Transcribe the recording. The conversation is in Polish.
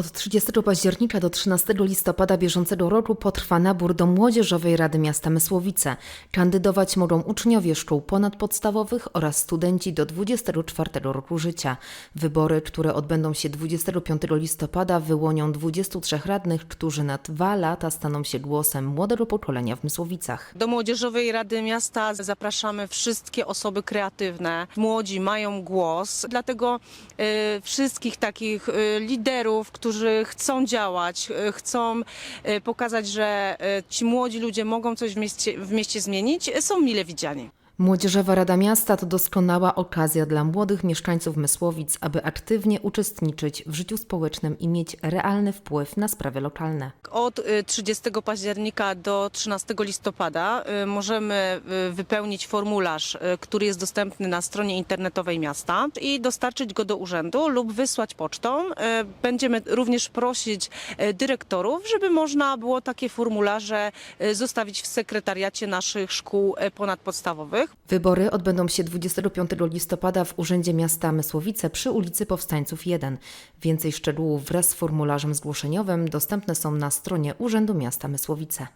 Od 30 października do 13 listopada bieżącego roku potrwa nabór do Młodzieżowej Rady Miasta Mysłowice. Kandydować mogą uczniowie szkół ponadpodstawowych oraz studenci do 24 roku życia. Wybory, które odbędą się 25 listopada, wyłonią 23 radnych, którzy na dwa lata staną się głosem młodego pokolenia w Mysłowicach. Do Młodzieżowej Rady Miasta zapraszamy wszystkie osoby kreatywne. Młodzi mają głos, dlatego e, wszystkich takich e, liderów, którzy chcą działać, e, chcą e, pokazać, że e, ci młodzi ludzie mogą coś w mieście, w mieście zmienić, są mile widziani. Młodzieżowa Rada Miasta to doskonała okazja dla młodych mieszkańców Mysłowic, aby aktywnie uczestniczyć w życiu społecznym i mieć realny wpływ na sprawy lokalne. Od y, 30 października do 13 listopada y, możemy y, wypełnić formularz, y, który jest dostępny na stronie internetowej miasta i dostarczyć go do urzędu lub wysłać pocztą. Y, Będziemy również prosić y, dyrektorów, żeby można było takie formularze y, zostawić w sekretariacie naszych szkół y, Wybory odbędą się 25 listopada w Urzędzie Miasta Mysłowice przy ulicy Powstańców 1. Więcej szczegółów wraz z formularzem zgłoszeniowym dostępne są na stronie Urzędu Miasta Mysłowice.